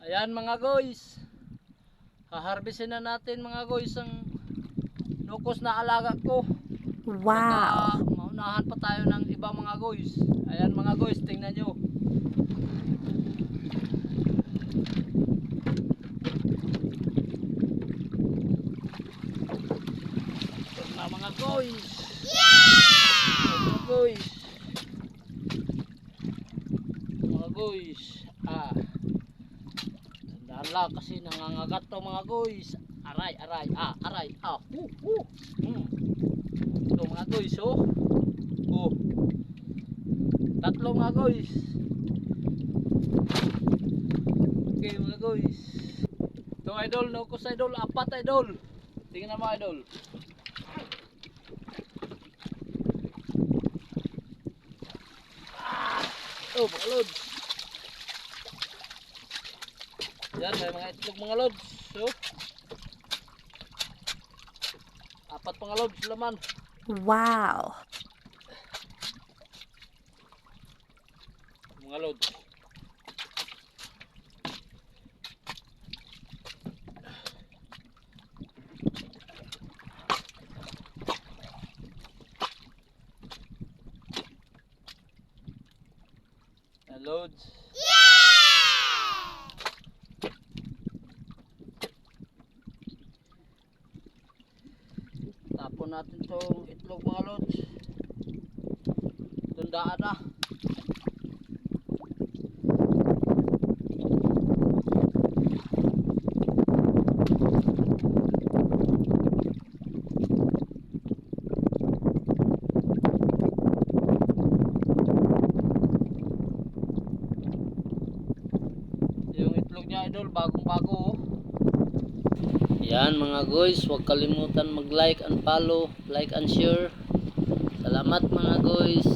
Ayan mga guys. Haharbisin na natin mga guys ang nukos na alaga ko. Wow. Baka maunahan pa tayo ng ibang mga guys. Ayan mga guys, tingnan nyo. Ito na mga guys. Mga guys. Mga guys. Ah. Lang kasi nangangagat to mga guys. Aray, aray. Ah, aray. Ah. Woo, woo. Hmm. Ito mga guys, oh. Oh. Tatlo mga guys. Okay mga guys. Ito idol, no ko sa idol, apat idol. Tingnan mo idol. Ah! Oh, mga lods. Yan, may mga itlog mga lods. So, apat mga lods laman. Wow. mga lods. Loads. Tapon natin tong itlog mga lods. Tundaan na. Yung itlog niya idol, bagong bago oh. Yan mga guys, huwag kalimutan mag-like and follow, like and share. Salamat mga guys.